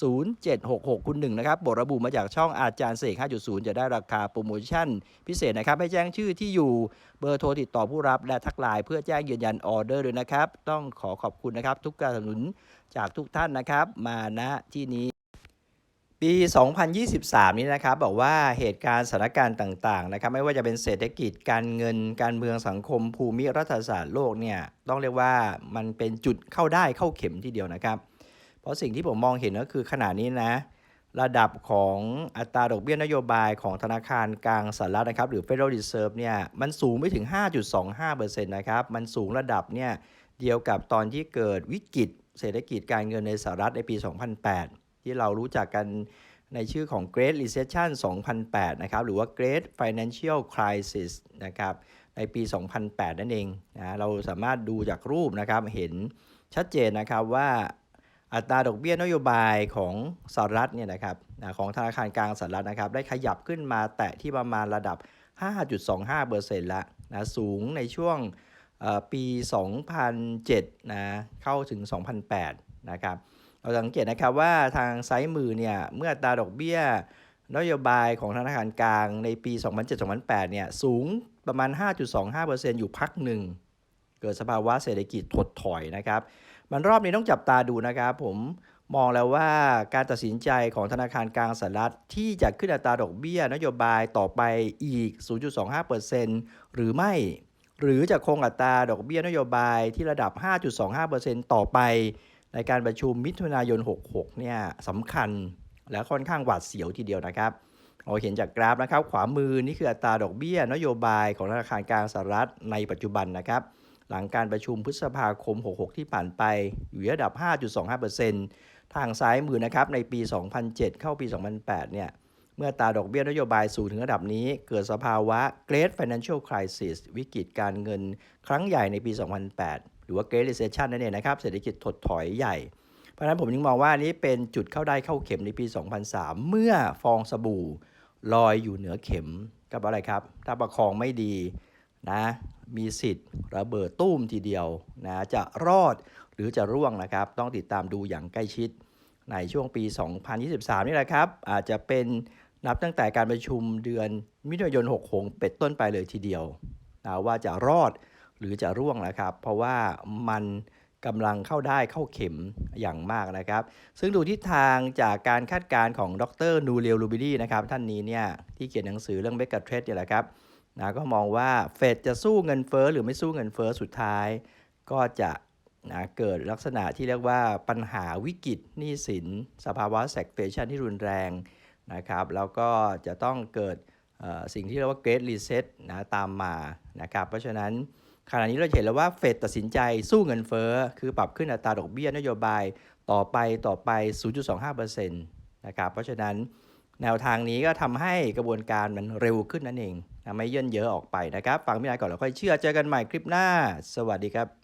0766 คุณหนึ่งนะครับบทระบุมาจากช่องอาจารย์เสก 5.0 จะได้ราคาโปรโมชั่น พิเศษนะครับ ให้แจ้งชื่อที่อยู่เบอร์โทรติดต่อผู้รับและทักไลน์เพื่อแจ้งยืนยันออเดอร์ด้วยนะครับ ต้องขอขอบคุณนะครับ ทุกการสนับสนุนจากทุกท่านนะครับ มาณที่นี้ปี 2023 นี้นะครับ บอกว่าเหตุการณ์สถานการณ์ต่างๆ นะครับ ไม่ว่าจะเป็นเศรษฐกิจ การเงิน การเมืองสังคม ภูมิรัฐศาสตร์โลกเนี่ย ต้องเรียกว่ามันเป็นจุดเข้าได้เข้าเข็มทีเดียวนะครับ เพราะสิ่งที่ผมมองเห็นก็คือขณะนี้นะ ระดับของอัตราดอกเบี้ยนโยบายของธนาคารกลางสหรัฐนะครับ หรือ Federal Reserve เนี่ยมันสูงไปถึง 5.25%นะครับ มันสูงระดับเนี่ยเดียวกับตอนที่เกิดวิกฤตเศรษฐกิจการเงินในสหรัฐในปี 2008 ที่เรารู้จักกันในชื่อของ Great Recession 2008 นะครับ หรือว่า Great Financial Crisis นะครับ ในปี 2008 นั่นเองนะ เราสามารถดูจากรูปนะครับ เห็นชัดเจนนะครับว่า อัตราดอกเบี้ยนโยบายของสหรัฐเนี่ยนะครับของธนาคารกลางสหรัฐนะครับ ได้ขยับขึ้นมาแตะที่ประมาณระดับ 5.25%ละนะสูงในช่วงปี 2007นะเข้าถึง 2008 นะครับ เราสังเกตนะครับว่าทางซ้ายมือเนี่ยเมื่ออัตราดอกเบี้ยนโยบายของธนาคารกลางในปี 2007-2008 เนี่ยสูงประมาณ 5.25%อยู่พักหนึ่ง เกิดสภาวะเศรษฐกิจถดถอยนะครับ มันรอบนี้ต้องจับตาดูนะครับผมมองแล้วว่าการตัดสินใจของธนาคารกลางสหรัฐที่จะขึ้นอัตราดอกเบี้ยนโยบายต่อไปอีก 0.25%หรือไม่ หรือจะคงอัตราดอกเบี้ยนโยบายที่ระดับ 5.25%ต่อไป ในการประชุมมิถุนายน 66 เนี่ยสำคัญและค่อนข้างหวาดเสียวทีเดียวนะครับเราเห็นจากกราฟนะครับ ขวามือนี่คืออัตราดอกเบี้ยนโยบายของธนาคารกลางสหรัฐในปัจจุบันนะครับ หลังการประชุมพฤษภาคม 66 ที่ผ่านไปอยู่ระดับ 5.25%ทางซ้ายมือนะครับในปี 2007 เข้าปี 2008 เนี่ยเมื่อตาดอกเบี้ยนโยบายสูงถึงระดับนี้ เกิดสภาวะ Great Financial Crisis วิกฤตการเงินครั้งใหญ่ในปี 2008 หรือว่า Great Recession นั่นเองนะครับ เศรษฐกิจถดถอยใหญ่ เพราะฉะนั้นผมยังมองว่านี้เป็นจุดเข้าได้เข้าเข็มในปี 2003 เมื่อฟองสบู่ลอยอยู่เหนือเข็มกับอะไรครับ ถ้าประคองไม่ดีนะ มีสิทธิ์ระเบิดตุ้มทีเดียวนะจะรอดหรือจะร่วงนะครับ ต้องติดตามดูอย่างใกล้ชิด ในช่วงปี 2023 นี่แหละครับ อาจจะเป็นนับตั้งแต่การประชุมเดือนมิถุนายน 66 เป็ดต้นไปเลยทีเดียวนะว่าจะรอดหรือจะร่วงนะครับ เพราะว่ามันกำลังเข้าได้เข้าเข็มอย่างมากนะครับ ซึ่งดูทิศทางจากการคาดการณ์ของดรนูเรียลลูบิลี่นะครับ ท่านนี้เนี่ยที่เขียนหนังสือเรื่องเบก a เทรดเนี่ยแหละครับ นะก็มองว่าเฟดจะสู้เงินเฟ้อหรือไม่สู้เงินเฟ้อสุดท้าย ก็จะนะเกิดลักษณะที่เรียกว่าปัญหาวิกฤตหนี้สิน สภาวะแซกเฟชันที่รุนแรงนะครับแล้วก็จะต้องเกิดสิ่งที่เรียกว่า Great Reset นะตามมานะครับเพราะฉะนั้นขณะนี้เราเห็นแล้วว่าเฟดตัดสินใจสู้เงินเฟ้อ คือปรับขึ้นอัตราดอกเบี้ยนโยบายต่อไปต่อไป 0.25%นะครับเพราะฉะนั้น แนวทางนี้ก็ทำให้กระบวนการมันเร็วขึ้นนั่นเองนะไม่เยื่นเยอะออกไปนะครับ ฟังไม่ได้ก่อนแล้วค่อยเชื่อเจอกันใหม่คลิปหน้า สวัสดีครับ